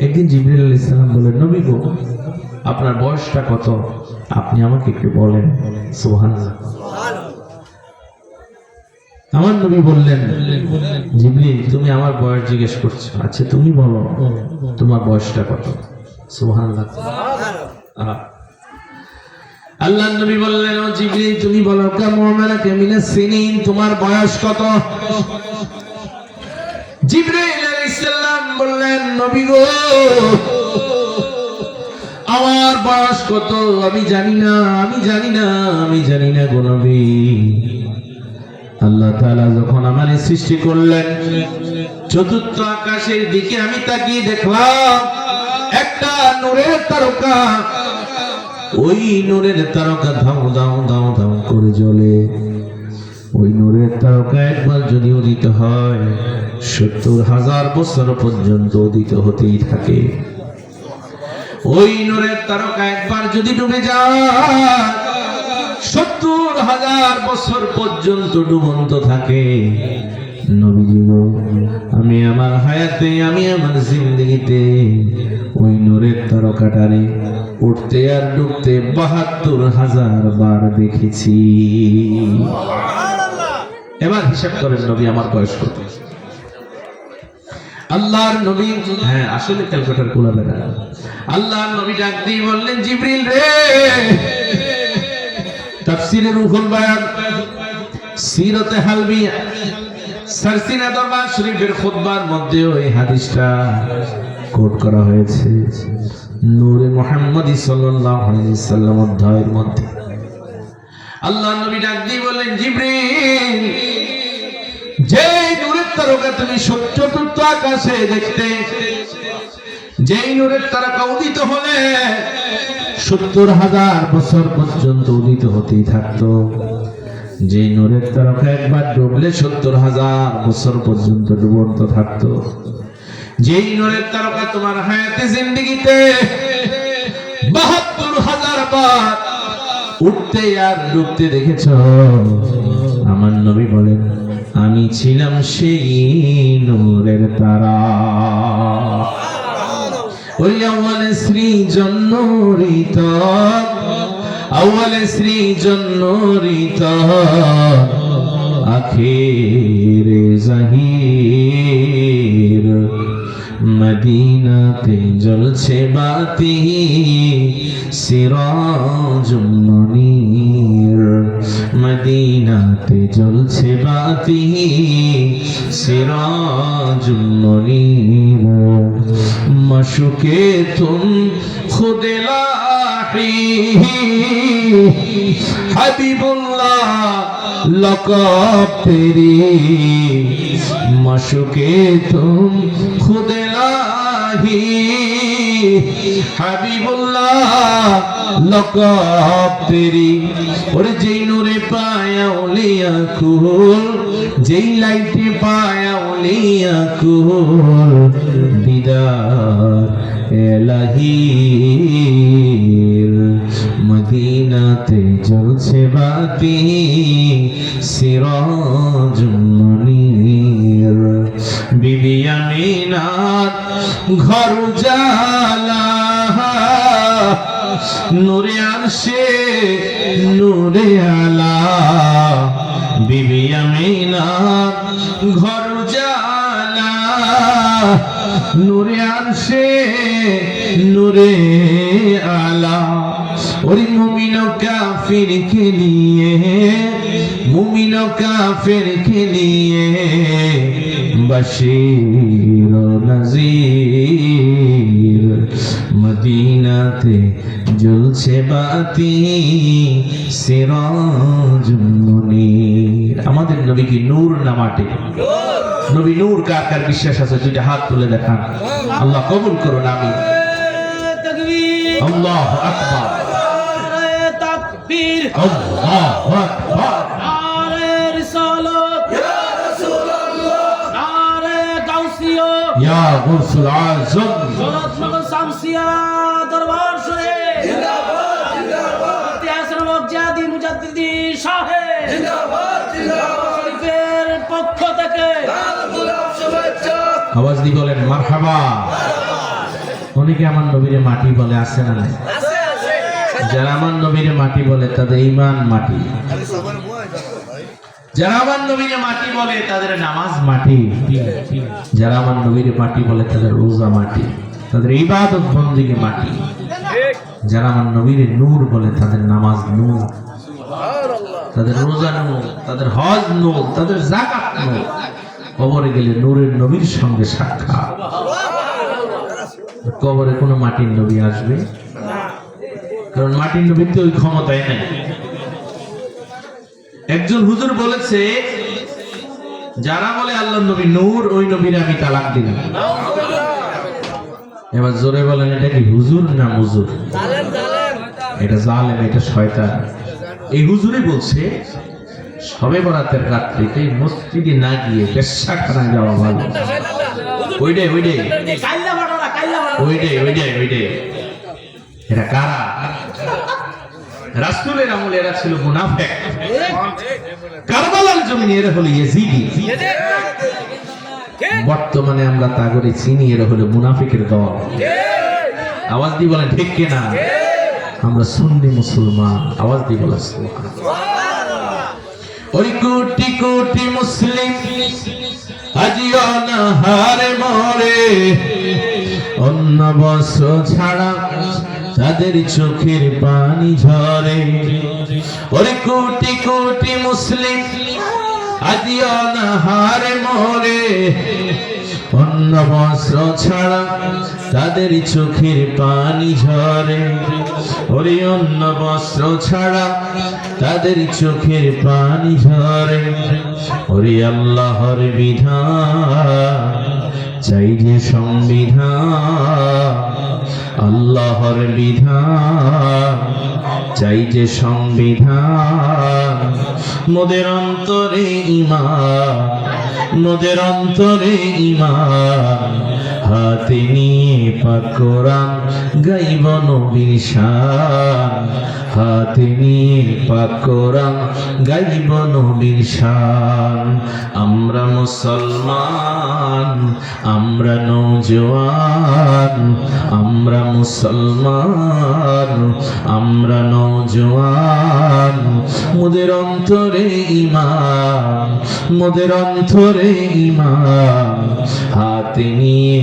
একদিন জিবরিল আলাইহিস সালাম বলেন নবী গো, আপনার বয়সটা কত? আপনি আমাকে একটু বলেন। সুবহানাল্লাহ। আমার নবী বললেন, জিবরিল, তুমি আমার বয়স জিজ্ঞেস করছ। আচ্ছা তুমি বলো, তোমার বয়সটা কত? আহ। আল্লাহ নবী বললেন, ও জিবরিল, তুমি বলো সিনিন, তোমার বয়স কত? জিবরাইল বললেন নবী গো, আমার বয়স কত? আমি জানি না, আমি জানি না, আমি জানি না গো নবী। আল্লাহ তাআলা যখন আমারে সৃষ্টি করলেন, চতুর্থ আকাশের দিকে আমি তাকিয়ে দেখলাম, একটা নূরের তারকা। ওই নূরের তারকা ধাউ ধাউ ধাউ ধাউ করে জ্বলে। ওই নূরের তারকা একবার যদি উদিত হয় সত্তর হাজার বছর পর্যন্ত উদিত হতেই থাকে। ওই নূরের তারকা একবার যদি ডুবে যায়, সত্তর হাজার বছর পর্যন্ত ডুবন্ত থাকে। আমি আমার হায়াতে, আমি আমার জিন্দগিতে ওই নূরের তারকাটারে উঠতে আর ডুবতে বাহাত্তর হাজার বার দেখেছি। এবার হিসাব করেন নবী আমার বয়স আল্লাহর নবী হ্যাঁ আসলে ক্যালকাটার কোলাবে না আল্লাহর নবী ডাক দিয়ে বললেন, জিবরিল রে! তাফসিরে রুহুল বায়ান, সিরতে হালবিয়া, সারসিনা দরবার শরীফের খুতবার মধ্যে ওই হাদিসটা কোট করা হয়েছে। নূরে মুহাম্মদী সাল্লাল্লাহু আলাইহি সাল্লাম অধ্যায়ের মধ্যে। আল্লাহ নবী ডাক দিয়ে বললেন তারকা তুমি চতুর্থ আকাশে দেখতে। যেই নূরের তারকা উদিত হলে সত্তর হাজার বছর পর্যন্ত উদিত হতেই থাকতো। যে নূরের তারকা একবার ডুবলে সত্তর হাজার বছর পর্যন্ত ডুবন্ত থাকতো। যেই নূরের তারকা তোমার হায়াতে জিন্দিগিতে বাহাত্তর হাজার বার উঠতে আর ডুবতে দেখেছ? আমার নবী বলেন, আমি ছিলাম সেই নূরের তারা। ওই আওয়ালে শ্রী জন্মরিত আওয়ালে শ্রী জন্মরিত আখের জাহির। মদিনাতে জ্বলছে বাতি, সিরাজ মনির মদিনাতে জ্বলছে বাতি, সিরাজ মনির মশুকে তুম খুদ লাহি হাবিবুল্লাহ লকব তেরি মশুকে তুম খুদ হাবিবুল্লাহ লকব তেরি ওরে যেই নূরে পায়া উলিয়া কুল, যেই লাইটে পায়া উলিয়া কুল, দিদার এলাহির মদিনাতে জ্বলছে বাতি, সিরাজ মনির। বিবি আমিনার ঘর জালা নূরে আরশে, নূরে আলা, বিবি আমিনার ঘর জালা নূরে আরশে, নূরে আলা। ওরে মুমিন কাফির কে লিয়ে মুমিন কাফির কে লিয়ে বশীর নজির, মদিনাতে জ্বলছে বাতি সিরাজ মুনির। আমাদের নবী কি নূর না মাটি নবী নূর কার কার বিশ্বাস আছে? দুইটা হাত তুলে দেখান। আল্লাহ কবুল করুন আমি আল্লাহ আকবার। আল্লাহ আকবার। নারে রিসালাত ইয়া শরীফের পক্ষ থেকে। আওয়াজ দিয়ে বলেন মারহাবা। অনেকে আমার নবীরে মাটি বলে আসে না যারা আমার নবীরে মাটি বলে তাদের ইমান মাটি। যারা আমার নবীরে মাটি বলে তাদের নামাজ মাটি। যারা আমার নবীরে মাটি বলে তাদের রোজা মাটি। তাদের ইবাদত বন্দিকে মাটি। যারা আমার নবীরে নূর বলে তাদের নামাজ নূর। তাদের রোজা নূর তাদের হজ নূর তাদের জাকাত নূর কবরে গেলে নূরের নবীর সঙ্গে সাক্ষাৎ। কবরে কোনো মাটির নবী আসবে? কারণ মাটির নবীর তো ওই ক্ষমতাই নাই। একজন হুজুর বলেছে, যারা বলে আল্লাহ নবী নূর, ওই নবীর আমি তালাক দিলাম। এবার জোরে বলেন, এটা কি হুজুর না মুজুর? এটা জালেম, এটা শয়তান। এই হুজুরই বলছে, সবে বরাতের রাত্রিতে মসজিদে না গিয়ে পেশাখানায় যাওয়া ভালো। কাইল্লা ঘটনা ওইটাই ওইটাই ওইটাই এরা কারা? এরা ছিল মুনাফিক। কারবালার জমিনে এরা হলো ইয়েজিদি। বর্তমানে আমরা তা করে চিনি, এরা হলো মুনাফিকের দল। আওয়াজ দিয়ে বলেন, ঠিক কিনা? আমরা সুন্নি মুসলমান। আওয়াজ দিয়ে ওই কোটি কোটি মুসলিম আজিও না হারে মরে। অন্য বস্ত্র ছাড়া তাদের চোখের পানি ঝরে। ওরে কোটি কোটি মুসলিম আজিও না হারে মরে। অন্য বস্ত্র ছাড়া তাদের চোখের পানি ঝরে। ওরে অন্য বস্ত্র ছাড়া তাদের চোখের পানি ঝরে। ওরে আল্লাহর বিধান, চাই যে সংবিধান। আল্লাহর বিধান চাই যে সংবিধান। মোদের অন্তরে ইমান মোদের অন্তরে ইমান হাতে নিয়ে পাক গাইব নবীর শান। হাতে নিয়ে গাইব নবীর শান। আমরা মুসলমান, আমরা নৌজওয়ান আমরা মুসলমান, আমরা নৌজওয়ান মোদের অন্তরে ইমান মোদের অন্তরে ইমান হাতে নিয়ে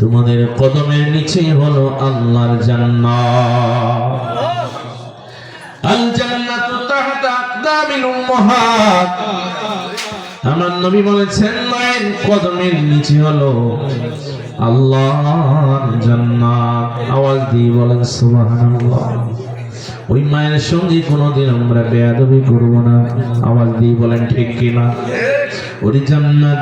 তোমাদের কদমের নিচে হলো আল্লাহর জান্নাত। আমার নবী বলেছেন, মায়ের কদমের নিচে হলো আল্লাহর জান্নাত। আওয়াজ দিয়ে বলেন, সুবহানাল্লাহ। ওই মায়ের সঙ্গে কোনোদিন আমরা বেয়াদবি করব না। আওয়াজ দিয়ে বলেন, ঠিক কিনা? ওই জান্নাত